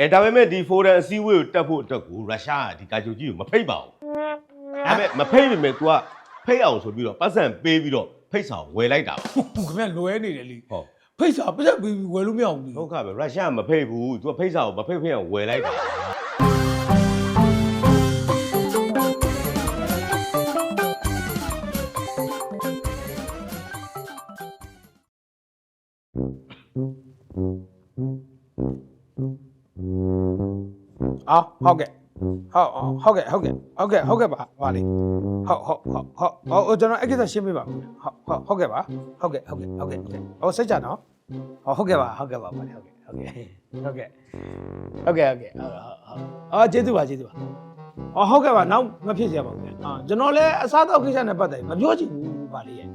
အဲဒါပေမဲ့ဒီဖိုရန်အစည်းအဝေးကိုတက်ဖို့အတွက်ကိုရုရှားကဒီကာဂျိုကြီးကိုမဖိတ်ပါဘူးဒါပေမဲ့မဖိတ်ပေမဲ့ तू ကဖိတ်အောင်ဆိုပြီးတော့ပတ်စံပေးပြီးတော့ဖိတ်ဆောင်ဝယ်လိုက်တာပါခင်ဗျလွဲနေတယ်လေဟုတ်ဖိတ်စာပြတ်ပြီးဝယ်လို့မရဘူးလေဒုက္ခပဲရုရှားကမဖိတ်ဘူး तू ကဖိတ်ဆောင်ကိုမဖိတ်ဖိတ်အောင်ဝယ်လိုက်တာ အော်ဟုတ်ကဲ့ဟုတ်ဟုတ်ကဲ့ဟုတ်ကဲ့ဟုတ်ကဲ့ဟုတ်ကဲ့ပါပါလေဟုတ်ဟုတ်ဟုတ်ဟုတ်ဟိုကျွန်တော်အဲ့ကိစ္စရှင်းပေးပါဦးဟုတ်ဟုတ်ဟုတ်ကဲ့ပါဟုတ်ကဲ့ဟုတ်ကဲ့ဟုတ်ကဲ့ဟိုစိတ်ကြနော်ဟောဟုတ်ကဲ့ပါဟုတ်ကဲ့ပါပါလေဟုတ်ကဲ့ဟုတ်ကဲ့ဟုတ်ကဲ့ဟုတ်ကဲ့ဟုတ်ကဲ့ဟုတ်ဟုတ်အော်ကျေးဇူးပါကျေးဇူးပါအော်ဟုတ်ကဲ့ပါနောက်မဖြစ်ကြပါဘူးအာကျွန်တော်လည်းအစားအသောက်ကိစ္စနဲ့ပတ်သက်မပြောချင်ဘူးပါလေရဲ့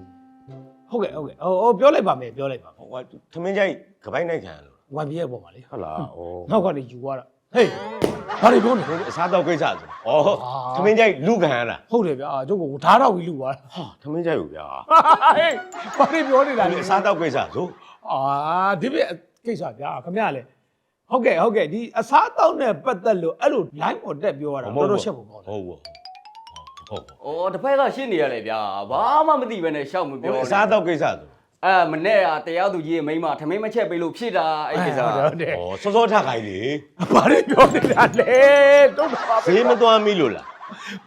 ဟုတ်ကဲ့ဟုတ်ကဲ့ဟိုဟိုပြောလိုက်ပါမယ်ပြောလိုက်ပါမယ်ဟိုကသမင်းကြိုက်ကပိုက်နိုင်ခံလို့ဝမ်ပြည့်ပေါ်ပါလေဟုတ်လားဩနောက်ကနေယူသွားတာဟေး ဘာတွေပြောနေလဲအစားတော့ကိစ္စဆိုဩသမင်းကြိုက်လူခံရတာဟုတ်တယ်ဗျာကျုပ်ကဓာတ်တော့ပြီးလူသွားတာဟာသမင်းကြိုက်ကိုဗျာဟေးဘာတွေပြောနေတာဒါလဲလေအစားတော့ကိစ္စဆိုအာဒီပြကိစ္စဗျာခမရလေဟုတ်ကဲ့ဟုတ်ကဲ့ဒီအစားအသောက်နဲ့ပတ်သက်လို့အဲ့လို line ပေါ်တက်ပြောရတာတော်တော်ရှက်ဖို့ကောင်းတယ်ဟုတ်ဘူးဟုတ်ဘူးဩတစ်ဖက်ကရှင်းနေရလေဗျာဘာမှမသိပဲနဲ့ရှောက်မပြောအစားတော့ကိစ္စဆို အဲမနဲ့ကတရားသူကြီးရဲ့မိန်းမထမင်းမချက်ပေးလို့ဖြစ်တာအဲ့ကိစ္စဟုတ်တယ်ဩစောစောထခိုင်းလေဘာတွေပြောနေတာလဲတုတ်တာပါဈေးမသွားမိလို့လား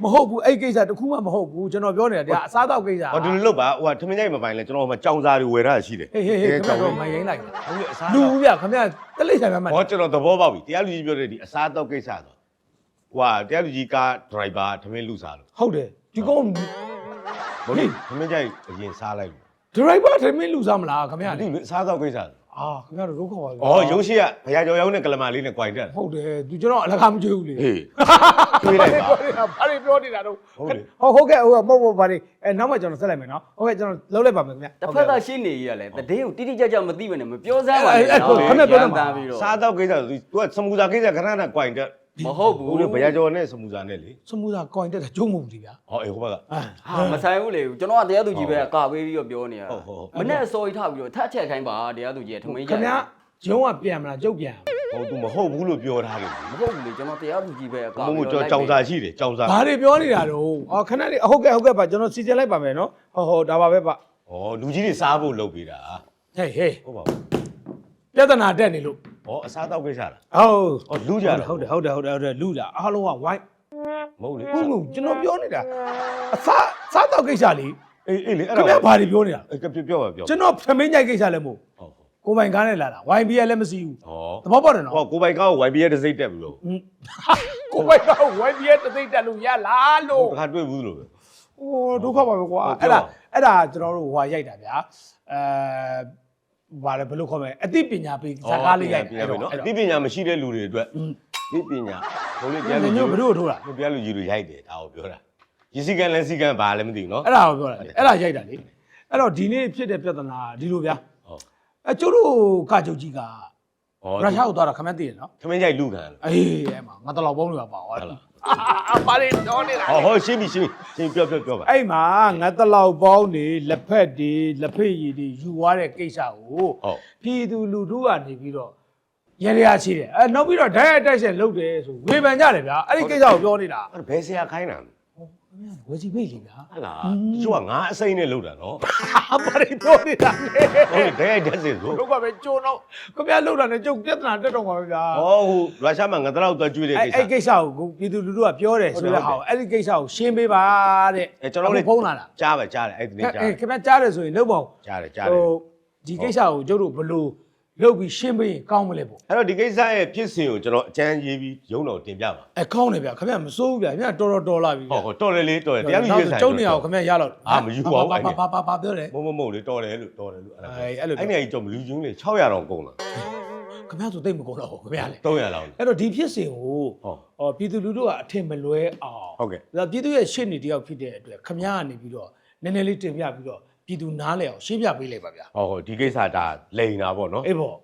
မဟုတ်ဘူးအဲ့ကိစ္စတခုမှမဟုတ်ဘူးကျွန်တော်ပြောနေတာဒါအစားအသောက်ကိစ္စဟောဒီလိုလုပ်ပါဟိုကသမင်းကြိုက်မပိုင်လဲကျွန်တော်မှကြောင်စာတွေဝယ်ထားရှိတယ်ဟေးဟေးဟေးခမရတော့မရင်လိုက်ဟုတ်ပြီအစားလူတော့ဗျာခမရတလိမ့်ဆိုင်မှမှဟောကျွန်တော်သဘောပေါက်ပြီတရားလူကြီးပြောတဲ့ဒီအစားတော့ကိစ္စဆိုဟိုကတရားလူကြီးကားဒရိုက်ဘာသမင်းလူစားလို့ဟုတ်တယ်ဒီကောင်မဟုတ်သမင်းကြိုက်အရင်စားလိုက်လို့ ဒရိုက်ဘာထမင်းလူစားမလားခမရဒီလေအစားတော့ကိစ္စဆိုအာခင်ဗျားတို့ဒုက္ခပါပဲဩရုံးရှိကဘရာကျော်ရောင်းနဲ့ကလမာလေးနဲ့ကြွိုင်တက်ဟုတ်တယ်သူကျွန်တော်အလကားမကြွေးဘူးလေဟေးတွေးလိုက်ပါဘာတွေပြောနေတာတော့ဟုတ်တယ်ဟုတ်ဟုတ်ကဲ့ဟုတ်ကဲ့မဟုတ်ဘူးဘာတွေအဲနောက်မှကျွန်တော်ဆက်လိုက်မယ်နော်ဟုတ်ကဲ့ကျွန်တော်လုံးလိုက်ပါမယ်ခင်ဗျာတစ်ဖက်ကရှင်းနေရလေတည်င်းကိုတိတိကျကျမသိပဲနဲ့မပြောစမ်းပါနဲ့အဲ့ဟုတ်ခဏပြောတော့မှာသားပြီးတော့စားတော့ကိစ္စဆို तू ကစမူစာကိစ္စခဏခဏကြွိုင်တက် မဟုတ်ဘူးဘူးလေဘရာကျော်နဲ့စမူစာနဲ့လေစမှုသာကွန်တက်တာဂျုံမဟုတ်ဘူးဗျာဟောအေးဟိုဘက်ကအာဟာမဆိုင်ဘူးလေကျွန်တော်ကတရားသူကြီးပဲကာပေးပြီးတော့ပြောနေရဟုတ်ဟုတ်ဟုတ်မနဲ့စော်ရီထားပြီးတော့ထပ်ချက်ခိုင်းပါတရားသူကြီးကထမင်းခချက်င်ဗျာဂျုံကပြန်မလားကျုပ်ပြန်ဟို तू မဟုတ်ဘူးလို့ပြောထားတယ်မဟုတ်ဘူးလေကျွန်တော်တရားသူကြီးပဲကာမပြီးဟုတ်တော့ကြောင်ကြောင်စာရှိတယ်ကြောင်စာဘာတွေပြောနေတာတော့အော်ခဏလေးဟုတ်ကဲ့ဟုတ်ကဲ့ပါကျွန်တော်စီစဉ်လိုက်ပါမယ်နော်ဟုတ်ဟုတ်ဒါပါပဲပါဩလူကြီးတွေစားဖို့လုပ်ပေးတာဟေးဟေးဟုတ်ပါဘူး ပြဿနာတက်နေလို့ဩအစားတော့ကိစ္စလားဟုတ်ဩလူကြတာဟုတ်တယ်ဟုတ်တယ်ဟုတ်တယ်ဟုတ်တယ်လူလာအားလုံးကဝိုင်းမဟုတ်လေဟုတ်လို့ကျွန်တော်ပြောနေတာအစားစားတော့ကိစ္စလေအေးအေးလေအဲ့ခင်ဒါဗျာဘာတွေပြောနေတာအေးကပြောပြောပါပြောကျွန်တော်ဖမင်းကြိုက်ကိစ္စလည်းမဟုတ်ဟုတ်ဟုတ်ကိုယ်ပိုင်ကားနဲ့လာတာ YB ကလည်းမစီဘူးဟော သဘောပေါက်တယ်နော်ဟောကိုပိုင်ကောက်ကို YB ရဲ့တစ်စိတ်တက်ပြီလို့ဟွန်းကိုယ်ပိုင်ကားကို YB ရဲ့တသိပ်တက်လို့ရလားလို့ တခါတွေ့ဘူးလို့ပဲ ဟိုဒုက္ခပါပဲကွာဟုတ်အဲ့ပြောဒါအဲ့ဒါကျွန်တော်တို့ဟိုဟာရိုက်တာဗျာအဲ ဘာလဲဘယ်လိုခေါ်မလဲအသိပညာပေးဇာကားလေးရိုက်ပြရမယ်နော်အသိပညာမရှိတဲ့လူတွေအတွက်သိပညာဘိုးလေးအဲ့ပြဒါလူညို့ဘယ်လိုထိုးတာပြလူကြီးတွေရိုက်တယ်ဒါကိုပြောတာရစီကန်လဲစီကန်ဘာလဲမသိဘူးနော်အဲ့ဒါကိုပြောတာလေအဲ့ဒါရိုက်တာလေအဲ့တော့ဒီနေ့ဖြစ်တဲ့ပြဿနာဒီလိုဗျာဟုတ်အဲကျိုးတို့ကကြုတ်ကြီးကဟောရုရှားကိုသွားတာခမန်းသိရနော်ခမင်းကြိုက်လူခံလို့အေးအဲ့မှာငါတလောက်ပေါင်းတွေကပါသွားဟုတ်လား အာဘာတွေပြောနေတာဟောဟောရှင်းပြီရှင်းပြီရှင်းပြောပြောပြောပါအဲ့မှာငါတလောက်ပေါင်းတွေလက်ဖက်တွေလက်ဖက်ရည်တွေယူသွားတဲ့ကိစ္စကိုဟုတ်ပြည်သူလူထုကနေပြီးတော့ရရရှိတယ်အဲနောက်ပြီးတော့ဓာတ်ရိုက်တိုက်ဆက်လုပ်တယ်ဆိုဝေဖန်ကြတယ်ဗျာအဲ့ဒီကိစ္စကိုပြောနေတာအဲ့ဒါဘယ်ဆရာခိုင်းတာလဲ ဝေစီမိတ်လေဗျာဟတ်လားတချို့ကငါအစိမ့်နဲ့လုပ်တာနော်ဘာတွေပြောနေတာလဲဟုတ်တယ်ဒဲရိုက်တက်စင်ဆိုတို့ကပဲကြုံတော့ခင်ဗျားလောက်တာနဲ့ကျုပ်ပြဿနာတက်တော့မှာပဲဗျာဟောဟိုရုရှားမှာငါတလောက်တော့ကျွေးတဲ့အဲ့ကိစ္စအဲ့ကိစ္စကိုပြည်သူလူထုကပြောတယ်ဆိုတဲ့ဟာကိုအဲ့ဒီကိစ္စကိုရှင်းပေးပါတဲ့အဲကျွန်တော်လည်းဖုန်းလာတာကြားပဲကြားတယ်အဲ့ဒီနေ့ကြားအဲတယ်ခင်ဗျားကြားတယ်ဆိုရင်လုပ်ပါဦးကြားတယ်ကြားတယ်ဟိုဒီကိစ္စကိုကျုပ်တို့ဘယ်လို လုပ်ပြီးရှင်းပေးရင်ကောင်းမလဲပေါ့အဲ့တော့ဒီကိစ္စရဲ့ဖြစ်စဉ်ကိုကျွန်တော်အကြမ်းရေးပြီးရုံတော်တင်ပြပါအဲကောင်းတယ်ဗျခင်ဗျားမစိုးဘူးဗျခင်ဗျားတော်တော်တော်လာပြီဟောဟောတော်တယ်လေတော်တယ်တရားလူကြီးဆိုင်ကျုံနေအောင်ခင်ဗျားရတော့အာမယူပါဘူးဘာဘာဘာဘာဘာပြောတယ်မမမဟုတ်လေတော်တယ်လို့တော်တယ်လို့အဲ့ဒါအဲအဲ့လိုအဲ့နေကြီးကျွန်တော်လူချင်းလေ600တောင်ကုန်လာခင်ဗျားဆိုတိတ်မကုန်တော့ဘူးခင်ဗျားလေ300လောက်လေအဲ့တော့ဒီဖြစ်စဉ်ကိုဟောဟောပြည်သူလူထုကအထင်မလွဲအောင်ဟုတ်ကဲ့ဒါပြည်သူရဲ့ရှေ့နေတယောက်ဖြစ်တဲ့အတွက်ခင်ဗျားကနေပြီးတော့နည်းနည်းလေးတင်ပြပြီးတော့ ပြည်သူနားလဲအောင်ရှင်းပြပေးလိုက်ပါဗျာဟောဟောဒီကိစ္စဒါလိန်တာပေါ့နော်အေးပေါ့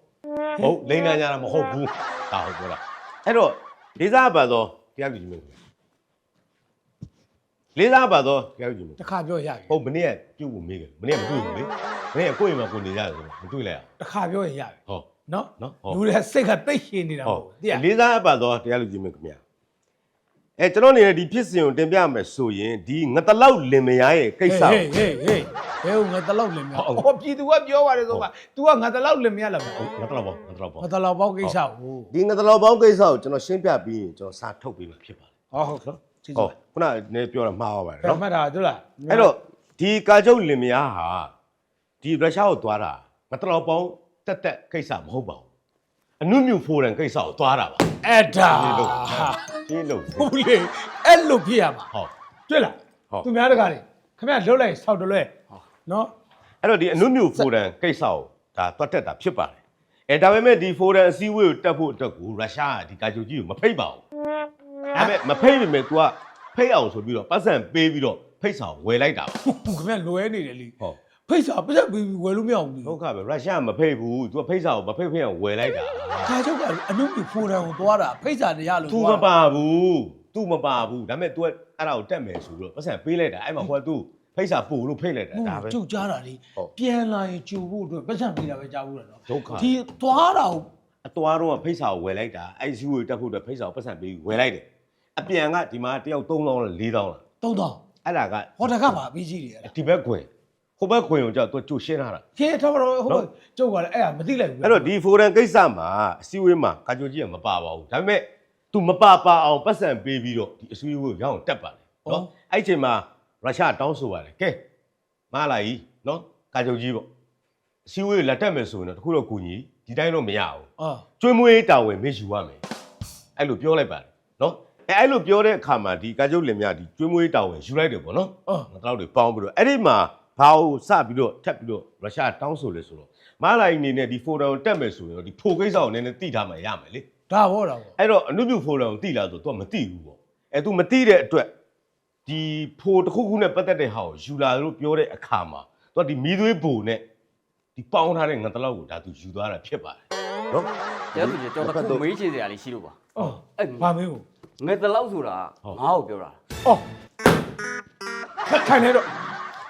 ဟုတ်လိန်တာညာတာမဟုတ်ဘူးဒါဟုတ်ပြောတာအဲ့တော့လေးစားပါတော့တရားလူကြီးမင်းလေးစားပါတော့တရားလူကြီးမင်းတစ်ခါပြောရပြီဟုတ်မနေ့ကပြုတ်ဖို့မေးတယ်မနေ့ကမတွေ့ဘူးလေမနေ့ကကိုယ့်အိမ်မှာကိုနေကြတယ်ဆိုတော့မတွေ့လိုက်ရတစ်ခါပြောရင်ရပြီဟောနော်နော်ဟုတ်လူတွေစိတ်ကတိတ်ရှည်နေတာဟုပေါ့တ်သိရလေးစားအပ်ပါတော့တရားလူကြီးမင်းခင်ဗျာအဲကျွန်တော်အနေနဲ့ဒီဖြစ်စဉ်ကိုတင်ပြမယ်ဆိုရင်ဒီငတလောက်လင်မယားရဲ့ကိစ္စဟေးဟေးဟေး ဘယ်ငါတလောက်လင်မရဟုတ်ဟောပြည်သူကပြောပါတယ်ဆိုမှ तू ကငါတလောက်လင်မရလားပေါ့ငတလောက်ပေါ့ငတလောက်ပေါ့ငါတလောက်ပေါက်ကိစ္စကိုဒီငတလောက်ပေါင်းကိစ္စကိုကျွန်တော်ရှင်းပြပြီးရင်ကျွန်တော်စာထုတ်ပေးမှာဖြစ်ပါတယ်ဟောဟုတ်ကဲ့ကြည့်ဟုကြတ်ခုနကနေပြောတာမှားပါပါတယ်ည့်နော်မှတ်တာတို့လားအဲ့တော့ဒီကာချုပ်လင်မယားဟာဒီရုရှားကိုသွားတာငတလောက်ပေါင်းတက်တက်ကိစ္စမဟုတ်ပါဘူးအနုမြူဖိုရန်ကိစ္စကိုသွားတာပါအဲ့ဒါဒီလိုဒီလိုဟုတ်လေအဲ့လိုဖြစ်ရမှာဟုတ်တွေ့လားဟုတ်သူများတကားလေခင်ဗျလှုပ်လိုက်ဆောက်တလွဲ နော် အဲ့တော့ဒီအနုမြူဖိုရန်ကိစ္စကိုဒါတွတ်တက်တာဖြစ်ပါတယ်အဲဒါပေမဲ့ဒီဖိုရန်အစည်းအဝေးကိုတက်ဖို့အတွက်ကိုရုရှားကဒီကာချုပ်ကြီးကိုမဖိတ်ပါဘူးဒါပေမဲ့မဖိတ်ပေမဲ့ तू ကဖိတ်အောင်ဆိုပြီးတော့ပတ်စံပေးပြီးတော့ဖိတ်ဆောင်ဝယ်လိုက်တာပါ ခင်ဗျလွဲနေတယ်လေ ဟုတ် ဖိတ်စာပြတ်ပြီးဝယ်လို့မရဘူး ဒုက္ခပဲရုရှားကမဖိတ်ဘူး तू ကဖိတ်ဆောင်ကိုမဖိတ်ဖိတ်အောင်ဝယ်လိုက်တာ ခါချုပ်ကအနုမြဖိုရန်ကိုသွားတာဖိတ်စာတရားလို့ तू မပါဘူး तू မပါဘူးဒါပေမဲ့ तू အဲ့ဒါကိုတက်မယ်ဆိုပြီးတော့ပတ်စံပေးလိုက်တာအဲ့မှာဟိုက तू ဖိတ်စာပို့လို့ဖိတ်လိုက်တာဒါပဲ ကျုပ်ကြားတာလေဟုတ်ပြန်လာရင်ကျူဖို့အတွက်ပတ်စံပေးတာပဲကြားဘူးလားနော်ဒုက္ခ ဒီသွားတာကိုအသွားတော့ကဖိတ်စာကိုဝယ်လိုက်တာအဲ့ဒီကိုတက်ဖို့အတွက်ဖိတ်စာကိုပတ်စံပေးပြီးဝယ်လိုက်တယ်အပြန်ကဒီမှာတယောက်3000လား4000လားတုံးတော့အဲ့ဒါကဟောတကပါပြီးကြည့်တယ်အဲ့ဒါဒီဘက်ခွင်ဟိုဘက်ခွင်ကိုကြောက်သူကြိုရှင်းထားတာကဲတော့တော့ဟိုနော် ကျုပ်ကလည်းအဲ့ဒါမသိလိုက်ဘူးအဲ့တော့ဒီဖိုရန်ကိစ္စမှာအစည်းအဝေးမှာကာဂျိုကြီးကမပါပါဘူးဒါပေမဲ့ तू မပါပါအောင်ပတ်စံပေးပြီးတော့ဒီအစည်းအဝေးကိုရအောင်တက်ပါတယ်နော်အဲ့ဒီအချိန်မှာ ရုရှားတောင်းဆိုပါတယ်ကဲမလာကြီးနော်ကာဂျိုကြီးပေါ့အစည်းအဝေးကိုလက်တက်မယ်ဆိုရင်တော့တခုတော့ကူညီဒီတိုင်းတော့မရဘူးအာကျွေးမွေးတာဝန်မေ့ယူရမယ်အဲ့လိုပြောလိုက်ပါတယ်နော်အဲအဲ့လိုပြောတဲ့အခါမှာဒီကာကျုပ်လင်မြဒီကျွေးမွေးတာဝန်ယူလိုက်တယ်ပေါ့နော်အာငါတို့တွေပေါင်းပြီးတော့အဲ့ဒီမှာဘာကိုစပြီးတော့ထပ်ပြီးတော့ရုရှားတောင်းဆိုလဲဆိုတော့မလာရင်အနေနဲ့ဒီဖိုရမ်ကိုတက်မယ်ဆိုရင်တော့ဒီဖိုကိစ္စကိုနည်းနည်းတိထားမှရမယ်လေဒါဘောတာဘောအဲ့တော့အနုမြူဖိုရမ်ကိုတိလာဆိုတော့ तू မတိဘူးပေါ့အဲ तू မတိတဲ့အတွက် ဒီဖိုတစ်ခုခုနဲ့ပတ်သက်တဲ့ဟာကိုယူလာလို့ပြောတဲ့အခါမှာ तू ဒီမီးသွေးဘိုနဲ့ဒီပေါင်းထားတဲ့ငါတလောက်ကိုဒါ तू ယူသွားတာဖြစ်ပါတယ်နော်တရားသူကြီးကျွန်တော်တခုမေးချင်စရာလေးရှိလို့ပါအော်အဲ့ဘာမင်းကိုငယ်တလောက်ဆိုတာဟုတ်ငါ့ကိုပြောတာအော်ခက်ခိုင်နေတော့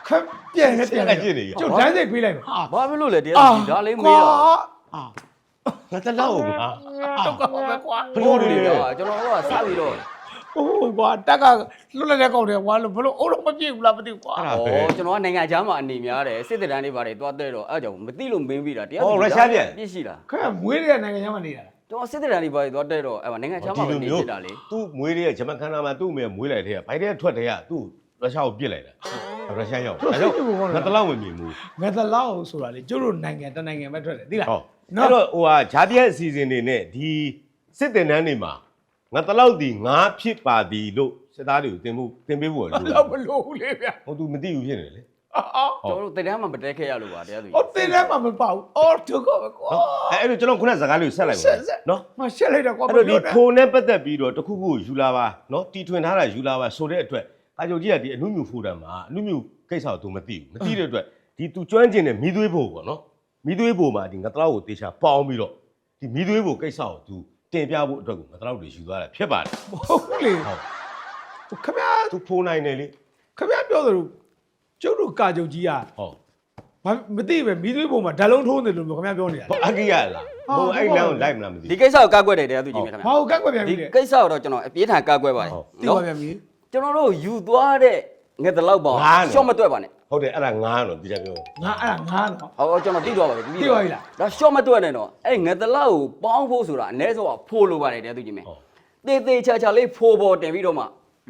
ခက်ပြန်နေပြန်နေကြည့်နေရကျုပ်လမ်းစိတ်ပေးလိုက်ပါဘာဖြစ်လို့လဲတရားသူကြီးဒါလေးမေးတာငါတလောက်ကိုငါတော့ကပါပဲကွာဘလို့လဲတော့ကျွန်တော်တို့ကစပြီးတော့ ဟိုကွာတက်ကလွတ်လပ်တဲ့ကောင်တွေကွာလို့ဘလို့အိုးတော့မပြည့်ဘူးလားမသိဘူးကွာအဲ့ဒါပဲဩကျွန်တော်ကနိုင်ငံခြားမှာအနေများတယ်စစ်တပ်တန်းတွေပါတယ်တွားတဲ့တော့အဲ့ကြောင့်မသိလို့မင်းပြီးတာတရားဩသူရုရှားပြန် ပြည့်ရှိလားခက်မွေးတဲ့နိုင်ငံခြားမှာနေတာလားကျွန်တော်စစ်တပ်တန်းတွေပါတယ်တွားတဲ့တော့အဲ့မှာနိုင်ငံခြားမှာနေဖြစ်တာလေ သူ့မွေးတဲ့ဂျမန်ခန္ဓာမှာသူ့အမေမွေးလိုက်တဲ့ကဘိုင်တဲ့ထွက်တဲ့ကသူ့ရုရှားကိုပြစ်လိုက်တာရုရှားရောက်ဒါကြောင့်ငါတလောက်မမြင်ဘူးငါတလောက်ဆိုတာလေကျုပ်တို့နိုင်ငံတနိုင်ငံပဲထွက်တယ်သိလားဟုတ်အဲ့တော့ဟိုဟာဂျာပြက်အစီအစဉ်တွေနဲ့ဒီစစ်တင်တန်းတွေမှာ ငါတလောက်ဒီငါဖြစ်ပါသည်လို့စစ်သားတွေကိုတင်မှုတင်ပေးဖို့လိုအဲ့တာတော့မလို့ဘူးလေဗျာဟိုသူမသိဘူးဖြစ်နေလေအော်ကျွန်တော်တို့တန်းမှာမတက်ခဲ့ရလို့ပါတရားသူကြီးအော်တင်ထဲမှာမပေါ့အော်ဒုက္ခပဲကွာနော်အဲ့အဲ့တော့ကျွန်တော်ခုနစကားလေးကိုဆက်လိုက်ပါဆက်ဆက်နော်မရှက်လိုက်တော့ကွာအဲ့တော့ဒီဖိုနဲ့ပတ်သက်ပြီးတော့တခုခုယူလာပါနော်တီထွင်ထားတာယူလာပါဆိုတဲ့အတွက်ကာချုပ်ကြီးကဒီအနုမြူဖိုတံမှာအနုမြူကိစ္စကိုသူမသိဘူးမသိတဲ့အတွက်ဒီသူကျွမ်းကျင်တဲ့မီးသွေးဘိုပေါ့နော်မီးသွေးဘိုမှာဒီငတလောက်ကိုတေချာပေါင်းပြီးတော့ဒီမီးသွေးဘိုကိစ္စကိုသူ တင်ပြဖို့အတွက်ကိုငတလောက်တွေယူသွားတာဖြစ်ပါတယ်ဟုတ်လေဟုတ်ခမရသူဖိုးနိုင်တယ်လေခမရပြောသလိုကျုပ်တို့ကာကြုတ်ကြီးကဟုတ်ဘာမသိပဲမီးသွေးပုံမှာဓာတ်လုံးထိုးနေလို့ခမရပြောနေတာ ဟောအကိရလားဟိုအဲ့လမ်းကိုလိုက်မလားမသိဒီကိစ္စကိုကာကွယ်တယ်တရားသူကြီးမြင်ခင်ဗျာဘာကိုကက်ကွက်ပြန်ဒီပြီလဲကိစ္စကိုတော့ကျွန်တော်အပြေးထန်ကာကွယ်ပါတယ်သိပါပြန်ပြီကျွန်တော်တို့ယူသွားတဲ့ ငယ်တလောက်ပေါ့ရှော့မတွက်ပါနဲ့ဟုတ်တယ်အဲ့ဒါငားတော့ဒီကြပြောငါအဲ့ဒါငါတော့ဟောကျွန်တော်သိသွားပါပြီသိပါပြီလား ဒါရှော့မတွက်နဲ့တော့အဲ့ငယ်တလောက်ကိုပေါင်းဖို့ဆိုတာအ ਨੇ ဆုံးကဖိုးလိုပါတယ်တရားသူကြီးမြင်ဟုတ် တေးသေးချာချာလေးဖိုးပေါ်တင်ပြီးတော့မှ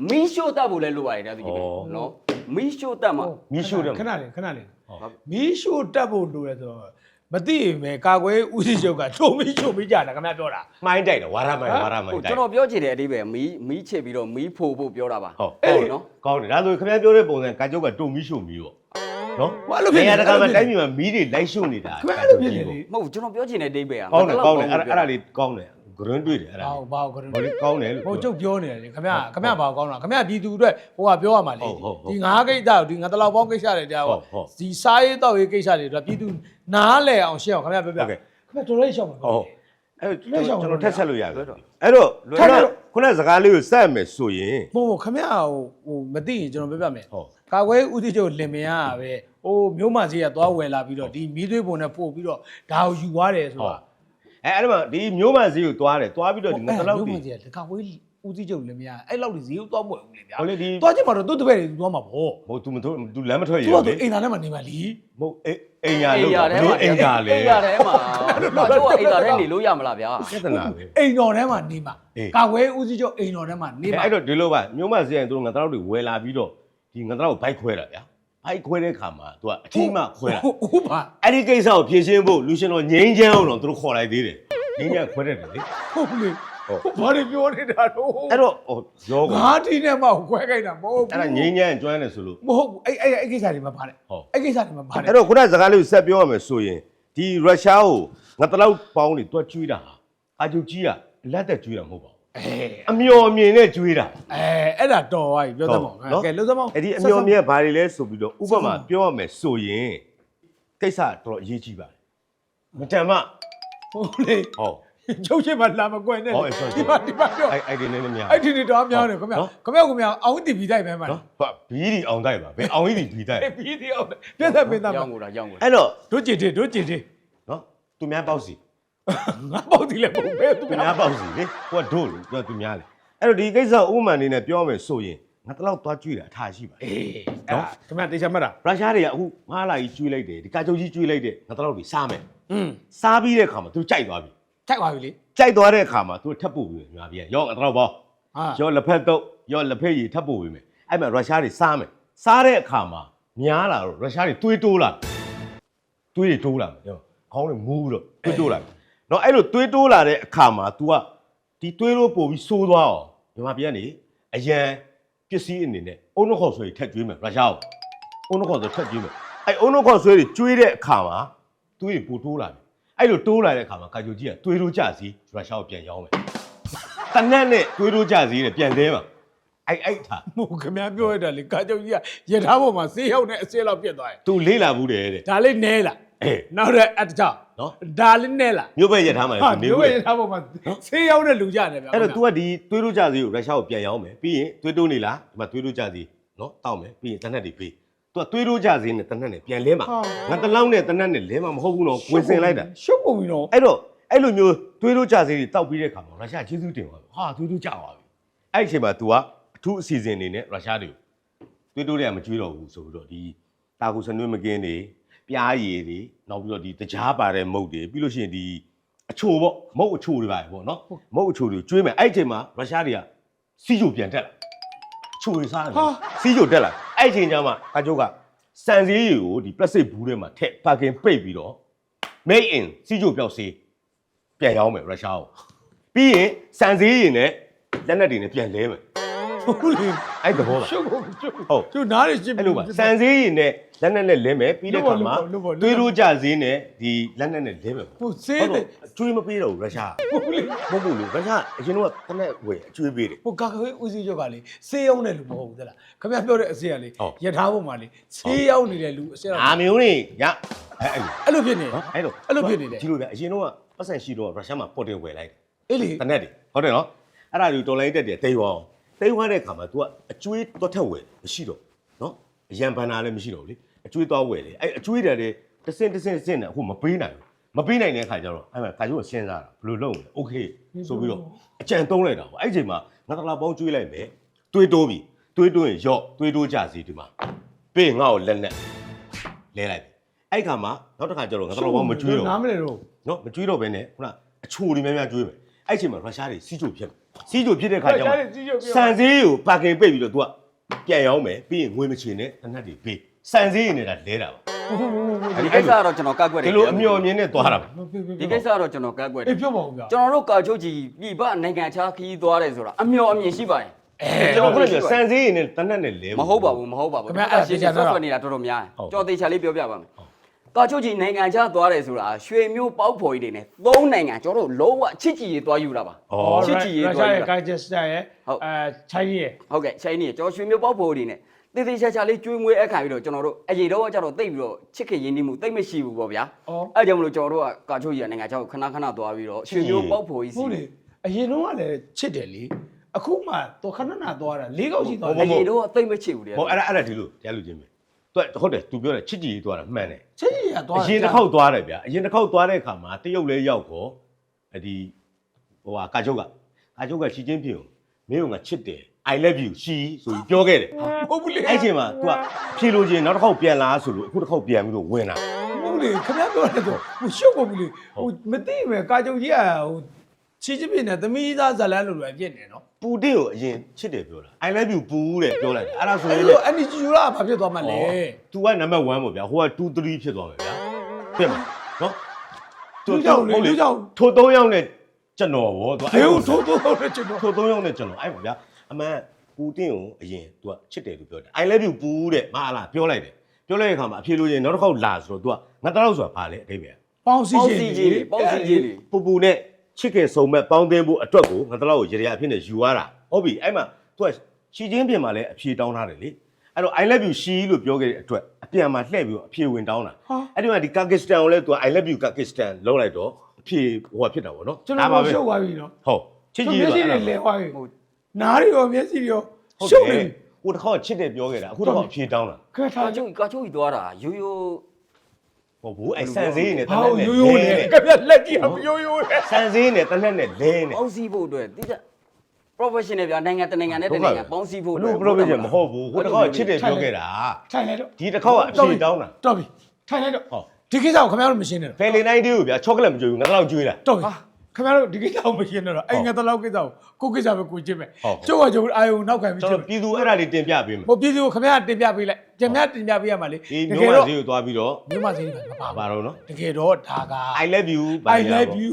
မီးရှို့တတ်ဖို့လည်းလိုပါတယ်တရားသူကြီးမြင်ဩနော်မီးရှို့တတ်မှမီးရှို့တယ် ခဏလေးခဏလေးဟုတ်မီးရှို့တက်ဖို့လိုတယ်ဆိုတော့ မသိရင်ပဲကာကွယ်ဦးစီးချုပ်ကချိုးမီးချိုးမီးကြတာခမရပြောတာမိုင်းတိုက်တယ်ဝါရမိုင်းဝါရမိုဟိုင်းတိုက်ကျွန်တော်ပြောချင်တဲ့အဓိပ္ပာယ်မီးမီးချစ်ပြီးတော့မီးဖိုးဖို့ပြောတာပါဟုတ်အဲ့ဟုတ်နော်ကောင်းတယ်ဒါဆိုခင်ဗျားပြောတဲ့ပုံစံကာချုပ်ကတုံမီးရှို့မီးပေါ့နော်ဟိုအဲ့လိုဖြစ်နေနေရာတကာမှာအဲ့လိုဖြစ်တိုင်းပြည်မှာမီးတွေလိုက်ရှို့နေတာခမရအဲ့လိုဖြစ်နေလေမဟုတ်ဘူးကျွန်တော်ပြောချင်တဲ့အဓိပ္ပာယ်ကောင်းတယ်ကောင်းတယ်အဲ့ဒါအဲ့ဒါလေးကောင်းတယ် ဂရွန်းတွေ့တယ်အဲ့ဒါဘာဘာကရဟိုလေးကောင်းတယ်လို့ဟိုကျုပ်ပြောနေတယ်လေခမရခမရဘာကောင်းတာခမရပြည်သူအတွက်ဟိုကပြောရမှာလေဟုတ်ဟုတ်ဟုတ်ဒီငါးကိစ္စကိုဒီငါတလောက်ပေါင်းကိစ္စတွေတရားဟုဟောတ်ဟုတ်ဒီစားရေးတောက်ရေးကိစ္စတွေတော့ပြည်သူနားလဲအောင်ရှင်းအောင်ခမရပြောပြဟုတ်ကဲ့ခမရတော်တော်ရှောက်ပါဟုတ်အဲ့လွှဲကျွန်ရှောင်တော်လို့ထက်ဆက်လို့ရတယ်လွှဲတော့အဲ့တော့လွှဲခုနတော့ခုနစကားလေးကိုစက်မယ်ဆိုရင်ဟိုခမရဟိုဟိုမသိရင်ကျွန်တော်ပြောပြမယ်ဟုတ်ကာကွယ်ဦးစီးချုပ်လင်မယားကပဲဟိုမျိုးမကြီးကသွားဝယ်လာပြီးတော့ဒီမီးသွေးပုံနဲ့ပို့ပြီးတော့ဒါကိုယူသွားတယ်ဆိုဟုတော့တ် အဲအဲ့ဒါမှဒီမျိုးမှန်ဈေးကိုသွားတယ်သွားပြီးတော့ဒီငါတလောက်ဒီဒီမှာကြီးတခါဝေးဦးစီးချုပ်လည်းမရအဲ့လောက်ကြီးဈေးကိုသွားမွယ်ဘူးလေဗျာဟိုလေဒီသွားချင်မှာတော့သူ့တပည့်တွေသွားမှာပေါ့ဟို तू မတို့ तू လမ်းမထွက်ရသူဘူးကသူလေအိမ်သားထဲမှာနေမှာလीမဟုတ်အိမ်အိမ်ရအိလို့မ်ရဘထဲလို့မှာအိမ်ရလေအိမ်ရထဲမှာတော့တို့ကအိမ်ရထဲနေလို့ရမလားဗျာပြဿနာပဲအိမ်တော်ထဲမှာနေမှာအေးကာဝဲဦးစီးချုပ်အိမ်တော်ထဲမှာနေမှာအဲ့တော့ဒီလိုပါမျိုးမှန်ဈေးရင်တို့ငါတလောက်တွေဝယ်လာပြီးတော့ဒီငါတလောက်ဘိုက်ခွဲတာဗျာ ဘိုက်ခွဲတဲ့ခါမှာ तू ကအထီးမှခွဲတာဟုတ်ပါအဲ့ဒီကိစ္စကိုဖြေရှင်းဖို့လူရှင်တော်ငိမ့်ချမ်းအောင်တော့သူတို့ခေါ်လိုက်သေးတယ်ငိမ့်ချမ်းခွဲတယ်လေဟုတ်လေဟုတ်ဘာတွေပြောနေတာတော့အဲ့တော့ဟိုရောကငါတီနဲ့မှခွဲခိုင်းတာမဟုတ်ဘူးအဲ့ဒါငိမ့်ချမ်းကျွမ်းတယ်ဆိုလို့မဟုတ်ဘူးအဲ့အဲ့အဲ့ကိစ္စတွေမှာပါတယ်ဟုတ်အဲ့ကိစ္စတွေမှာပါတယ်အဲ့တော့ခုနစကားလေးကိုဆက်ပြောရမယ်ဆိုရင်ဒီရုရှားကိုငါတလောက်ပေါင်းနေတွက်ကျွေးတာဟာအာဂျူကြီးကလက်သက်ကျွေးတာမဟုတ်ပါဘူး အဲအမျော်အမြင်နဲ့ကျွေးတာအဲအဲ့ဒါတော်သွားပြီပြောသမောနော်ကဲလို့သမောအဲ့ဒီအမျော်အမြင်ကဘာတွေလဲဆိုပြီးတော့ဥပမာပြောရမယ်ဆိုရင်ကိစ္စတော်တော်အရေးကြီးပါတယ်မတန်မဟုတ်လေဟောချုပ်ချင်မှလာမကွယ်နဲ့ဟုတ်အဲ့ဆိုဒီမှာဒီမှာပြောအဲ့အဲ့ဒီနည်းနည်းများအဲ့ဒီနေတော့များတယ်ခင်ဗျာနော်ခင်ဗျာခင်ဗျာအောင်တီပြီးတိုက်ပဲမှာနော်ဘာဘီးဒီအောင်တိုက်ပါဘယ်အောင်ကြီးဒီဘီးတိုက်အေးပြီးဒီအောင်ပြက်သက်ပင်သားရောမှာင်းကိုတာရောင်းကိုတာအဲ့တော့တို့ကြည်တယ်တို့ကြည်တယ်နော်သူများပေါက်စီ ငါပေါ့ဒီလေပုံပဲသူသူများပေါက်စီလေဟိုကဒို့လို့ပြောသူများလေအဲ့တော့ဒီကိစ္စဥပမာအနေနဲ့ပြောမယ်ဆိုရင်ငါတလောက်သွားကျွေးတာအထားရှိပါအေးအဲ့ဒါခင်ဗျာတေချာမှတ်တာရုရှားတွေကအခုမဟာလာကြီးကျွေးလိုက်တယ်ဒီကာချုပ်ကြီးကျွေးလိုက်တယ်ငါတလောက်တွေစားမယ်อืมစားပြီးတဲ့အခါမှာသူကြိုက်သွားပြီကြိုက်ပါပြီလေကြိုက်သွားတဲ့အခါမှာသူထပ်ပို့ပြီးညာပြန်ရောငါတလောက်ပေါ့ဟာရောလက်ဖက်တော့ရောလက်ဖက်ရည်ထပ်ပို့ပြီးမယ်အဲ့မှာရုရှားတွေစားမယ်စားတဲ့အခါမှာများလာတော့ရုရှားတွေတွေးတိုးလာတွေးတွေတိုးလာမယ်ရောခေါင်းတွေမူးတော့တွေးတိုးလာတယ် နော်အဲ့လိုတွေးတိုးလာတဲ့အခါမှာ तू ကဒီတွေးလို့ပို့ပြီးစိုးသွားအောင်မြန်မာပြည်ကနေအရန်ပစ္စည်းအနေနဲ့အုံနှခေါ်ဆွဲထက်ကျွေးမယ်ရုရှားကိုအုံနှခေါ်ဆွဲထက်ကျွေးမယ်အဲ့အုံနှခေါ်ဆွဲတွေကျွေးတဲ့အခါမှာတွေးတွေပိုတိုးလာတယ်အဲ့လိုတိုးလာတဲ့အခါမှာကာဂျိုကြီးကတွေးလို့ကြစီရုရှားကိုပြန်ရောင်းမယ်တနက်နဲ့တွေးလို့ကြစည်းတယ်ပြန်သေးမှာအဲ့အဲ့ထားမဟုတ်ခင်ဗျာပြောရတာလေကာချုပ်ကြီးကရထားပေါ်မှာဆေးရောက်နေအစင်းလောက်ပြတ်သွားတယ်သူလေးလာဘူးတယ်တဲ့ဒါလေးနဲလားအေး နောက်တဲ့အတကြောင် နော် ဒါလေးနဲလား မြို့ပဲရထားမှာ ဟာ သူနေ မျိုး ဘူး ရ တဲ့ ထားပေါ်မှာဆေးရောက်တဲ့လူကြတယ်ဗျာ အဲ့တော့ तू ကဒီတွေးလို့ကြစည်းကိုရုရှားကိုပြန်ရောင်းမယ်ပြီးရင်တွေးတိုးနေလားဒီမှာတွေးလို့ကြစည်းနော်တောက်မယ်ပြီးရင်တနက်တွေပေး तू ကတွေးလို့ကြစည်းနဲ့တနက်နဲ့ပြန်လဲမှာငါတလောက်နဲ့တနက်နဲ့လဲမှာမဟုတ်ဘူးနော်ဝင်စင်လိုက်တာ ရှုပ်ပုံပြီနော် အဲ့တော့အဲ့လိုမျိုးတွေးလို့ကြစည်းတွေတောက်ပြီးတဲ့ခါမှာရုရှားကျေးဇူးတင်သွားပြီဟာတွေးလို့ကြပါပြီအဲ့ဒီအချိန်မှာ तू ကအထူးအစီအစဉ်နေနဲ့ရုရှားတွေကိုတွေးတိုးတွေကမကြွေးတော့ဘူးဆိုပြီးတော့ဒီတာကူစနွေးမကင်းတွေ ပြားရည်တွေနောက်ပြီးတော့ဒီတကြားပါတဲ့မုတ်တွေပြီးလို့ရှိရင်ဒီအချိုပေါ့မုတ်အချိုတွေပါပေါ့နော်မုတ်အချိုတွေကျွေးမယ်အဲ့ဒီအချိန်မှာရုရှားတွေကစီးကြိုပြန်တက်လာအချိုတွေစားတယ်စီးကြိုတက်လာအဲ့ဒီအချိန်ကျမှကာကျုပ်ကစံစည်းရည်ကိုဒီပလက်စတစ်ဘူးထဲမှာထည့်ပါကင်ပိတ်ပြီးတော့ made in စီးကြိုပြောက်စေးပြန်ရောင်းမယ်ရုရှားကိုပြီးရင်စံစည်းရည်နဲ့လက်နက်တွေနဲ့ပြန်လဲမယ်ဟုတ်လေ အဲ့သဘောပါရှုပ်ပုံရှုပ်ဟုတ်သူနားရရှင်းအဲ့လိုပါစံစည်းရည်နဲ့လက်နက်နဲ့လဲမယ်ပြီးတဲ့ခါမှာလို့ပေါ့လို့ပေါ့တွေးလို့ကြစည်းနဲ့ဒီလက်နက်နဲ့လဲမယ်ဟိုဆေးဟုတ်တယ်တော့အကျွေးမပေးတော့ဘူးရုရှားဟုတ်လေမဟုတ်ဘူးလေရုရှားအရင်တော့တနက်ဝယ်အကျွေးပေးတယ်ဟိုကာကွယ်ဦးစီးချုပ်ကလေဆေးရောက်တဲ့လူမဟုတ်ဘူးသလားခင်ဗျာပြောတဲ့အစီကလေဟုတ်ရထားပေါ်မှာလေဆေးရောက်နေတဲ့လူအစီကအာမျိုးနေညအဲ့အဲ့လိုအဲ့လိုဖြစ်နေနော်အဲ့လိုအဲ့လိုဖြစ်နေတယ်ဒီလိုဗျအရင်တော့ပတ်စံရှိတော့ရုရှားမှာပေါ်တင်ဝယ်လိုက်တယ်အေးလေတနက်တွေဟုတ်တယ်နော်အဲ့ဒါတွေတော်လိုင်းတက်တယ်တိ တ်ဝအောင်တိတ်ဝတဲ့ခါမှာ तू ကအကျွေးတော့ထက်ဝယ်မရှိတော့နော်အရန်ဘန်နာလည်းမရှိတော့ဘူးလေအကျွေးတော့ဝယ်လေအဲ့အကျွေးတယ်တဲ့တစ်စင်တစ်စင်တစ်စင်နဲ့အခုမပေးနိုင်ဘူးမပေးနိုင်တဲ့ခါကျတော့အဲ့မှာခါကျတော့စဉ်းစားတာဘယ်လိုလုပ်မလဲโอเคဆိုပြီးတော့အကြံသုံးလိုက်တာပေါ့အဲ့ဒီအချိန်မှာငါတလာပေါင်းကျွေးလိုက်မယ်တွေးတိုးပြီတွေးတိုးရင်ရော့တွေးတိုးကြစီဒီမှာပေးငါ့ကိုလက်နဲ့လဲလိုက်ပြီအဲ့ခါမှာနောက်တစ်ခါကျတော့ငါတလာပေါင်းမကျွေးတော့ဘူး နားမလဲတော့ နော်မကျွေးတော့ဘဲနဲ့ခုနအချိုတွေများများကျွေးမယ်အဲ့အချိန်မှာရုရှားတွေစီးကြိုဖြစ်မယ် စီးကြိုဖြစ်တဲ့ခါကျမှစံစည်းကိုပါကင်ပိတ်ပြီးတော့ तू ကပြန်ရောင်းမယ်ပြီးရင်ငွေမချေနဲ့တနတ်တွေပေးစံစည်းရနေတာလဲတာပါဒီကိစ္စကတော့ကျွန်တော်ကတ်ကွက်တဒီယ်လိုအမျော်အမြင်နဲ့သွားတာပါဒီကိစ္စကတော့ကျွန်တော်ကတ်ကွက်တယ်အေးပြောပါဦးဗျာကျွန်တော်တို့ကာချုပ်ကြီးပြည်ပနိုင်ငံခြားခီးသွားတယ်ဆိုတာအမျော်အမြင်ရှိပါတယ်ကျွန်တော်ခုနကပြောစံစည်းရနဲ့တနတ်နဲ့လဲမဟုတ်ပါဘူးမဟုတ်ပါဘူးခင်ဗျာအဲ့ဒါရှင်းသိချရှင်င်းတာဆွတ်ဆွတ်နေတာတော်တော်များဟုတ်တယ်ကြော်သေးချာလေးပြောပြပါမယ် ကာချုပ်ကြီးနိုင်ငံခြားသွားတယ်ဆိုတာရွှေမျိုးပေါက်ဖော်ကြီးတွေနဲ့သုံးနိုင်ငံကျွန်တော်တို့လုံးဝချစ်ကြည်ရေးသွားယူတာပါဩချစ်ကြည်ရေးရုသွားရှားယူရဲ့တာကိုင်ဂျက်စတာရဲ့ဟုတ်အဲချိုင်းရဲ့ဟုတ်ကဲ့ချိုင်းနေကျွန်တော်ရွှေမျိုးပေါက်ဖော်ကြီးနဲ့တေးသေးချာချာလေးကျွေးမွေးအခါပြီးတော့ကျွန်တော်တို့အရေတော့ကကြတော့တိတ်ပြီးတော့ချစ်ခင်ရင်းနှီးမှုတိတ်မရှိဘူးပေါ့ဗျာဩအဲ့ကြောင့်မလို့ကျွန်တော်တို့ကကာချုပ်ကြီးကနိုင်ငံခြားကိုခဏခဏသွားပြီးတော့ရွှေမျိုးပေါက်ဖော်ကြီးစီဟုတ်လေအရင်တော့ကလည်းချစ်တယ်လေအခုမှတော့ခဏခဏသွားတာလေးကောက်ရှိသွားအတယ်ရေတော့တိတ်မချစ်ဘူးလေဟောအဲ့ဒါအဲ့ဒါဒီလိုတရားလူချင်းပဲသူဟုတ်တယ် तू ပြောတယ်ချစ်ကြည်ရေးသွားတာမှန်တယ်ချစ် ကြီးကသွားအရင်တစ်ခေါက်သွားတယ်ဗျာအရင်တစ်ခေါက်သွားတဲ့အခါမှာတရုတ်လဲရောက်ခေါ်အဲ့ဒီဟိုဟာကာချုပ်ကကာချုပ်ကချီချင်းပြင်ကိုမင်းကငါချစ်တယ် I love you ရှီဆိုပြီးပြောခဲ့တယ်ဟုတ်ဘူးလေအဲ့ချိန်မှာ तू ကဖြေလို့ချင်းနောက်တစ်ခေါက်ပြန်လာဆိုလို့အခုတစ်ခေါက်ပြန်ပြီးတော့ဝင်လာဟုတ်လေခင်ဗျားပြောတယ်ဆိုဟိုရှုပ်ကုန်ပြီလေဟိုမသိမယ်ကာကြုံကြီးကဟိုချီချစ်ပြင်းနဲ့သမီးသားဇလန်းလိုလိုအပြစ်နေနော် ပူတင်းကိုအရင်ချစ်တယ်ပြောတာ I love you ပူတဲ့ပြောလိုက်တယ်အဲ့ဒါဆို အဲ့ ရင် လိုအန်ဒီဂျူလာဘာဖြစ်သွားမှလဲ तू ကနံပါတ်1ပေါ့ဗျာဟိုက2 3ဖြစ်သွားမယ်ဗျာပြတ်မှာနော် လူကြောင့်လေလူကြောင့် ထို3ယောက်နဲ့ကျွန်တော်ဗော तू ဘယ်ဟုတ်ထိုးထိုးတော့ကျွန်တော် ထို3ယောက်နဲ့ကျွန်တော်အဲ့ပါဗျာအမှန်ပူတင်းကိုအရင် तू ကချစ်တယ်လို့ပြောတယ် I love you ပူတဲ့မဟာလားပြောလိုက်တယ်ပြောလိုက်တဲ့အခါမှာအဖြေလို့ရင်နောက်တစ်ခေါက်လာဆိုတော့ तू ကငါတလောက်ဆိုတာဘာလဲအတိတ်ပဲ ပေါင်းစီ ပေါင်း ချင်း စီကြီးလေပေါင်းစီကြီးလေ ပူပူနဲ့ ချစ်ခင်စုံမဲ့ပေါင်းသင်းဖို့အတွက်ကိုငါတလောက်ကိုရေရအဖြစ်နဲ့ယူရတာဟုတ်ပြီအဲ့မှာ तू ကရှီချင်းပြင်မှာလည်းအဖြေတောင်းထားတယ်လေအဲ့တော့ I love you ရှီလို့ပြောခဲ့တဲ့အတွက်အပြန်မှာလှည့်ပြီးတော့အဖြေဝင်တောင်းတာဟာအဲ့ဒီမှာဒီကာကစ္စတန်ကိုလည်း तू I love you ကာကစ္စတန်လောက်လိုက်တော့အဖြေဟိုကဖြစ်တာပေါ့နော်ကျွန်ဒါတော်ရှုပ်သွားပြီနော်ဟုတ်ချစ်ကျွန်ကြီးတော်မျက်စိတွေအဲ့လဲဒါသွားပြီဟုတ်နားတွေရောမျက်စိတွေရောဟုတ်ရှုပ်နေတယ်ဟိုတစ်ခေါက်ချစ်တယ်ပြောခဲ့တာအခုတစ်ခေါက်အဖြေတောင်းတာခက်ထား ကာကြချိုကာချိုကြီးသွားတာရိုးရိုး ဟုတ်ဘူးအဲ့ဆန်စေးနဲ့တဟာနက်နဲ့ရိုးရိုးလေခက်ပြလက်ကြီးအောင်ရိုးရိုးလေဆန်စေးနဲ့တနက်နဲ့လဲနဲ့ပေါင်းစည်းဖို့အတွက်တိကျ professional ပြနိုင်ငံတနိုင်ငံနဲ့တနိုင်ငံပေါင်းစည်းဖို့ဘလို့ provision မဟုတ်ဘူးဟိုတစ်ခေါက်ချစ်တယ်ပြောခဲ့တာထိုင်လိုက်တော့ဒီတစ်ခေါက်ကအဖြေတောင်းတာတော်ပြီထိုင်လိုက်တော့ဟုတ်ဒီကိစ္စကိုခင်ဗျားတို့မရှင်းနဲ့ဖယ်လီနိုင်တီးကိုဗျာချောကလက်မကြွေဘူးငါတော့ကြွေးတာတော်ပြီ ခင်ဗျားတို့ဒီကိစ္စကိုမရှင်းနဲ့တော့အဲ့ငါတလောက်ကိစ္စကိုကိုကိစ္စပဲကိုကြည့်မယ်ဟုတ်ကျုပ်ကကျုပ်အာယုံနောက်ခံပြီးကျွန်ကျုပ်တော်ပြည်သူအဲ့ဒါလေးတင်ပြပေးမယ်ဟိုပြည်သူကိုခင်ဗျားတင်ပြပေးလိုက်တင်ပြတင်ပြပေးရမှာလေဒီတမျိုးကယ်မတော့ဈေးကိုသွားပြီးတော့မြို့မစင်းကမပါပါဘူးတော့နော် တကယ်တော့ဒါက I love you I love you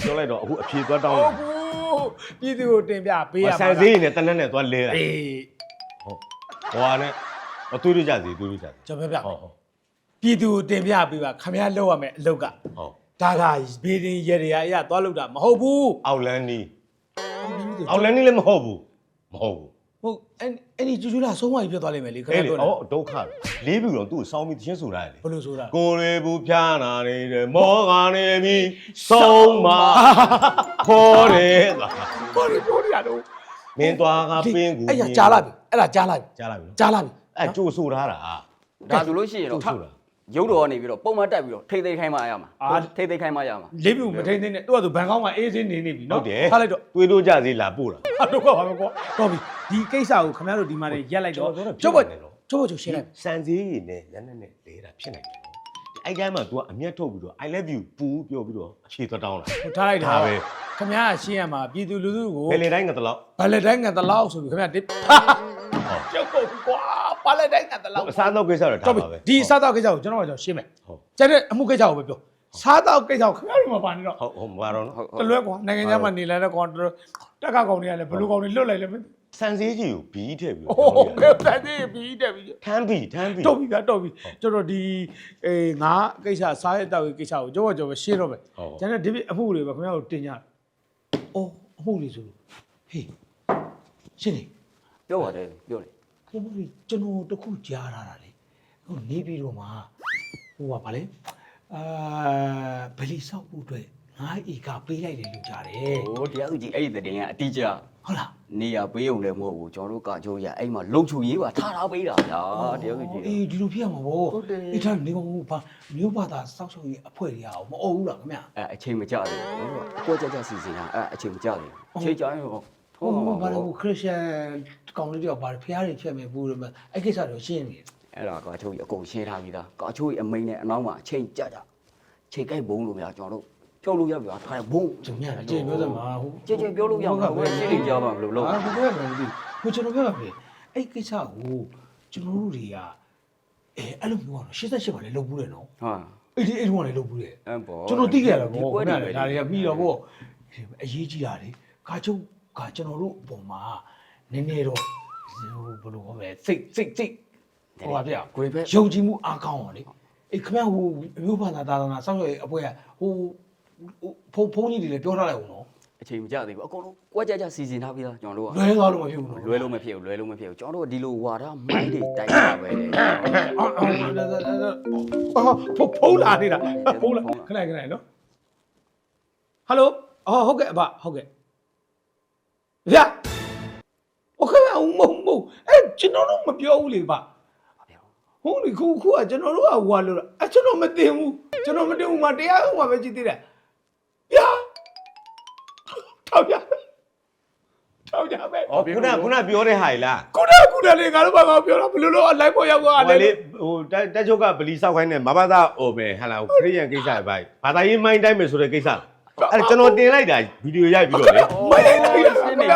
ပြောလိုက်တော့အခုအဖြေသွားတောင်းဟုတ်တာဘူးပြည်သူကိုတင်ပြပေးရမှာဆန်စေးနဲ့တနက်နဲ့သွားလဲတာအေးဟုတ်ဟိုဟာနဲ့မတွေးရကြစီတွေးရကြစီကျွန်တော်ပြောပြဟုတ်ဟုတ်ပြည်သူကိုတင်ပြပေးပါခင်ဗျားလောက်ရမယ်အလုပ်ကဟုတ် ဒါကဘေးရင်ရေရရအသွားလောက်တာမဟုတ်ဘူးအောက်လန်းနီးအောက်လန်းနီးလည်းမဟုတ်ဘူးမဟုတ်ဘူးဟုတ်အဲ့အဲ့ဒီကျူကျူလာဆုံးမကြီးဖြစ်သွားလိမ့်မယ်လေခင်အဲ့ဗျားလေပြောအော်ဒုက္ခလေးပြီတော့သူ့ကိုစောင်းပြီးသင်းဆိုတာလေဘယ်လိုဆိုတာကိုရေဘူးဖျားနာနေတဲ့မောကနေပြီဆုံးမခေါ်တယ်သွားဘာလို့ပြောနေရတော့မင်းသွားကပင်းကူအဲ့ရကြားလာပြီအဲ့ဒါကြားလာပြီကြားလာပြီနော်ကြားလာပြီ အဲ့ကြိုးဆိုထားတာဒါဆိုလို့ရှိရင်ကြိုးတော့ဆိုတာ ရုပ်တော်ကနေပြီးတော့ပုံမှန်တက်ပြီးတော့ထိတ်သိမ်းခိုင်းမှရမှာထိတ်သိမ်းခိုင်းမှရမှာလေးပြူမထိန်သိနေသူကသူဘန်ကောင်းကအေးစင်းနေနေပြီဟုနော်တ်တယ်ထားလိုက်တော့တွေးလို့ကြစီလာပို့တာဟာတော့ကပါမကောတော့ပြီဒီကိစ္စကိုခင်ဗျားတို့ဒီမှာနေရက်လိုက်တော့ကျွန်တော်ကျုပ်ပြောကတာဖြစ်နေတော့ကျုပ်ကကျုပ်ရှင်းလိုက်စံစည်းရည်နဲ့လက်နဲ့နဲ့လဲတာဖြစ်နိုင်တယ်နော်အဲ့တိုင်းမှာ तू ကအမျက်ထုတ်ပြီးတော့ I love you ပူပြောပြီးတော့အဖြေသွားတောင်းတာဟိုထားလိုက်တာဒါပဲ ခင်ဗျားကရှင်းရမှာပြည်သူလူထုကိုဘယ်လေတိုင်းကတော့ဘာလက်တိုင်းငါတလောက်ဆိုပြီးခင်ဗျားတစ်ကျုပ်ကိုကွာ ဘာလက်တိုင်းငါတလောက်အစားတော့ကိစ္စတော့ဒါတော့ပြီပါပဲဒီစားတော့ကိစ္စကိုကျွန်တော်ကကျွန်တော်ရှင်းမယ်ဟုတ်ကျန်တဲ့အမှုကိစ္စကိုပဲပြောစားတော့ကိစ္စကိုခင်ဗျားတို့မပါနဲ့တော့ဟုတ်ဟုတ်မပါတော့နော်ဟုတ်တလွဲကွာနိုင်ငံခြားမှာနေလာတဲ့ကောင်တော်တက်ကကောင်တွေကလည်းဘလူကောင်တွေလွတ်လိုက်လည်းမသိစံစည်းကြီးကိုဘီးထည့်ပြီးဘူးတော့ဟိုကဲတန်သေးပြီးတက်ပြီးထမ်းဘီထမ်းဘီတော့ပြီဗျာတော့ပြီကျွန်တော်ဒီအေးငါကိစ္စစားရတောက်ရေးကိစ္စကိုကြောက်ကြောက်ပဲရှင်းတော့မယ်ကျန်တဲ့ဒီပြအမှုတွေပဲခင်ဗျားတို့တင်ကြအိုးအမှုတွေဆိုလို့ဟေးရှင်းနေပြောပါတယ်ပြောတယ် ဟိုဒီကျွန်တော်တခုကြားထားတာလေဟိုနေပြီးတော့မှဟိုကဗာလေအာဗလီဆောက်ဖို့အတွက်ငါဧကပေးလိုက်တယ်လို့ကြားတယ်ဟိုတရားသူကြီးအဲ့ဒီတဲ့တင်ကအတိအကျဟုတ်လားနေရပေးုံလည်းမဟုတ်ဘူးကျွန်တော်တို့ကကြိုးရအဲ့မှာလုံချူရေးပါထားထားပေးတာဗျာတရားသူကြီးအေးဒီလိုဖြစ်ရမှာဗောဟုတ်တယ်အေးထားနေကောင်ဘာမျိုးဘာသာစောက်ရှောက်ရေးအဖွဲ့တွေအောင်မအုပ်ဘူးလားခင်ဗျာအဲ့အချိန်မကြသေးဘူးအကွက်ကြကြစီစဉ်တာအဲ့အချိန်မကြသေးဘူးအချိန်ကြရင်ဟော ဟိုဟိုဘာလို့ခရစ်ယာန်ကောင်လေးတယောက်ဘာဖျားတွေဖြတ်မယ်ဘူးလို့မအဲ့ကိစ္စတော့ရှင်းနေတယ်အဲ့ဒါကချိုးကြီးအကုန်ရှင်းထားပြီးသားကချိုးကြီးအမိန်နဲ့အနောက်မှာအချိန်ကြကြချိန်ကြိုက်ဘုံလို့များကျွန်တော်တို့ဖြုတ်လို့ရပြီထားတယ်ဘုံကျွန်တော်ညအကျင့်ပြောစမ်းပါဟိုကြည့်ကြည့်ပြောလို့ရမှာဘယ်ရှင်းနေကြပါမလို့လို့အာဘယ်လိုလဲမသိဘူးကျွန်တော်ပြောပါမယ်အဲ့ကိစ္စကိုကျွန်တော်တို့တွေကအဲအဲ့လိုမျိုးကတော့88ပါလေလုပ်ဘူးတယ်နော်ဟာအဲ့ဒီအဲ့ဒီကလည်းလုပ်ဘူးတယ်အဲ့ပေါ်ကျွန်တော်သိခဲ့ရတာဒီပေါ့ပွဲခင်တွေဗျာပဲဒါတွေကပြီးတော့ပေါ့အရေးကြီးတာလေကာချုပ် ကကျွန်တော်တို့အပေါ်မှာနည်းနည်းတော့ဟိုဘယ်လိုဟောလဲစိတ်စိတ်စိတ်ဟိုပါဗျာကိုယ်ပဲယုံကြည်မှုအားကောင်းအောင်လေအေးခင်ဗျာဟိုအမျိုးဘာသာသာသနာစောင့်ရရေးအပွဲကဟိုဖုန်းဖုန်းကြီးတွေလည်းပြောထားလိုက်အောင်နော်အချိန်မကြသေးဘူးအကုန်လုံးကွက်ကြကြစီစဉ်ထားပြီးသားကျွန်တော်တို့ကလွဲသွားလို့မဖြစ်ဘူးနော်လွဲလို့မဖြစ်ဘူးလွဲလို့မဖြစ်ဘူးကျွန်တော်တို့ကဒီလိုဝါဒမိုင်းတွေတိုက်တာပဲလေအာအာဖုန်းဖုန်းလာနေတာဖုန်းလာခဏခဏနော်ဟယ်လိုအော်ဟုတ်ကဲ့အဘဟုတ်ကဲ့ ဗျာဟိုခဏအောင်မဟုတ်မဟုတ်အဲ့ကျွန်တော်တို့မပြောဘူးလေဗျာဟုတ်လေခုခုကကျွန်တော်တို့ကဟိုကလို့အဲ့ကျွန်တော်မတင်ဘူးကျွန်တော်မတင်ဘူးမတရားဟုတ်မှာပဲကြည့်သေးတယ်ဗျာထောက်ကြထောက်ကြပဲဩခုနခုနပြောတဲ့ဟာလားခုနခုနလေငါတို့ဘာမှပြောတော့ဘလို့လို့ live ပေါ်ရောက်သွားတယ်လေဟိုတက်ချုပ်ကဗလီဆောက်ခိုင်းနေမဘာသာဟိုပဲဟာလားခရိယန်ကိစ္စပဲဘာသာရေးမိုင်းတိုင်းမယ်ဆိုတဲ့ကိစ္စအဲ့ကျွန်တော်တင်လိုက်တာဗီဒီယိုရိုက်ပြီးတော့လေမရိုက်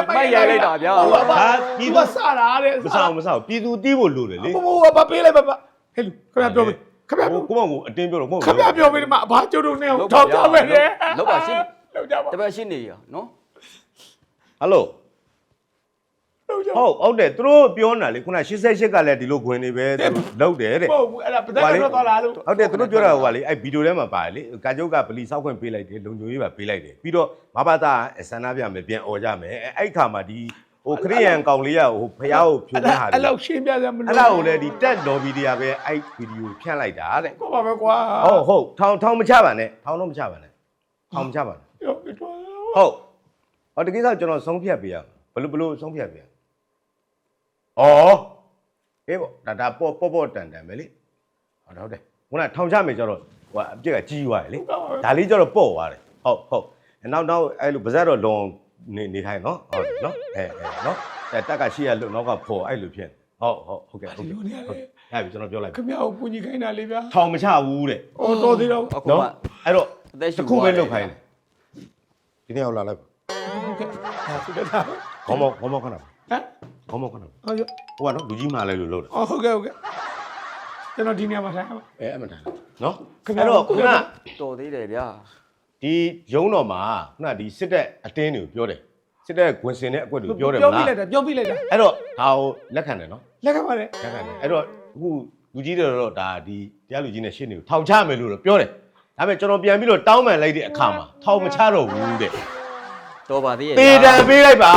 မိုက်ရိုက်လိုက်တာဗျာဟိုကဘာဟာဒီပြည်ကသူစားတာတဲ့မဆောက်မဆောက်ပြည်သူတီးဖို့လိုတယ်လေဟိုဟိုဘာပေးလိုက်ပါပါဟဲ့လူခဏပြောပေးခဏပြောဟိုကိုမကိုအတင်းပြောတော့မဟုတ်ခဏပြောပေးဒီမှာဘာကျုပ်တို့နဲ့ထောက်ကြပဲလေလောက်ကြပါတပတ်ရှင်းနေရနော်ဟယ်လိုလောက်ကြ ဟုတ်ဟုတ်တယ်သူတို့ပြောနေတာလေခုန88ကလည်းဒီလိုခွင်နေပဲသူလောက်တယ်တဲ့ဟုတ်ဘူးအဲ့ဒါပဒတ်ကတော့သွားလာလို့ဟုတ်တယ်သူတို့ပြောတာဟိုကလေအဲ့ဗီဒီယိုထဲမှာပါတယ်လေကာကျုပ်ကဗလီဆောက်ခွင့်ပေးလိုက်တယ်လုံခြုံရေးပါပေးလိုက်တယ်ပြီးတော့မဘာသာဆန္ဒပြမယ်ပြန်អော်ကြမယ်အဲ့အဲ့ခါမှာဒီဟိုခရိယန်ကောင်လေးကဟိုဖះကိုဖြိုနေတာဟာအဲ့လောက်ရှင်းပြစမ်းမလို့အဲ့ဒါကိုလည်းဒီတက်လော်ဘီတွေကပဲအဲ့ဗီဒီယိုဖြန့်လိုက်တာတဲ့ကိုပါပဲကွာဟုတ်ဟုတ်ထောင်ထောင်မချပါနဲ့ထောင်တော့မချပါနဲ့ထောင်မချပါနဲ့ပြောပြတော့ဟုတ်ဟောတကယ်ဆိုကျွန်တော်ဆုံးဖြတ်ပေးရမှာဘယ်လိုဘယ်လိုဆုံးဖြတ်ပေးရ ဩအေးပေါ့ဒါဒါပေါ့ပေါ့ပေါ့တန်တန်ပဲလေဟုတ်တယ်ဟုတ်တယ်ခုနထောင်ချမယ်ကျတော့ဟိုကအပြက်ကကြီးသွားတယ်လေဒါလေးကျတော့ပေါ့သွားတယ်ဟုတ်ဟုတ်နောက်နောက်အဲ့လိုပါဇက်တော့လွန်နေနေခိုင်းနော်ဟုတ်တယ်နော်အဲအဲနော်အဲတက်ကရှိရလို့နောက်ကဖော်အဲ့လိုဖြစ်ဟုတ်ဟုတ်ဟုတ်ကဲ့ဟုတ်ကဲ့ဟုတ်အဲ့ပြီကျွန်တော်ပြောလိုက်ခမရကိုပူညီခိုင်းတာလေးဗျာထောင်မချဘူးတဲ့အော်တော်သေးတော့အခုနော်မှအဲ့တော့အသက်ရှူတစ်ခုပဲလုပ်ခိုင်းတယ်ဒီနေ့ရောက်လာလိုက်ပါဟုတ်ကဲ့ဟာသူတက်တာခေါင်းမောက်ခေါင်းမောက်ခဏပါဟမ် ခေါင်းမောက်ခဏပါဟုတ်ရဟိုကနော်လူကြီးမာလဲလို့လုပ်တာအော်ဟုတ်ကဲ့ဟုတ်ကဲ့ကျွန်တော်ဒီနေရာမှာထိုင်ပါ အဲအမှန်တန်နော်ခင်ဗျာ အဲ့တော့ခုနတော်သေးတယ်ဗျာဒီရုံးတော်မှာခုနဒီစစ်တပ်အတင်းတွေကိုပြောတယ်စစ်တပ်ဝင်စင်တဲ့အကွက်တွေပြောတယ်မပြောပြလားလိုက်တာပြောပြလိုက်တာအဲ့တော့ဒါကိုလက်ခံတယ်နော်လက်ခံပါလေလက်ခံတယ်အဲ့တော့အခုလူကြီးတွေတော့ဒါဒီတရားလူကြီးနဲ့ရှင်းနေကိုထောင်ချမယ်လို့တော့ပြောတယ်ဒါပေမဲ့ကျွန်တော်ပြန်ပြီးတော့တောင်းပန်လိုက်တဲ့အခါမှာထောင်မချတော့ဘူးတဲ့တော်ပါသေးရဲ့ပေတံပေးလိုက်ပါ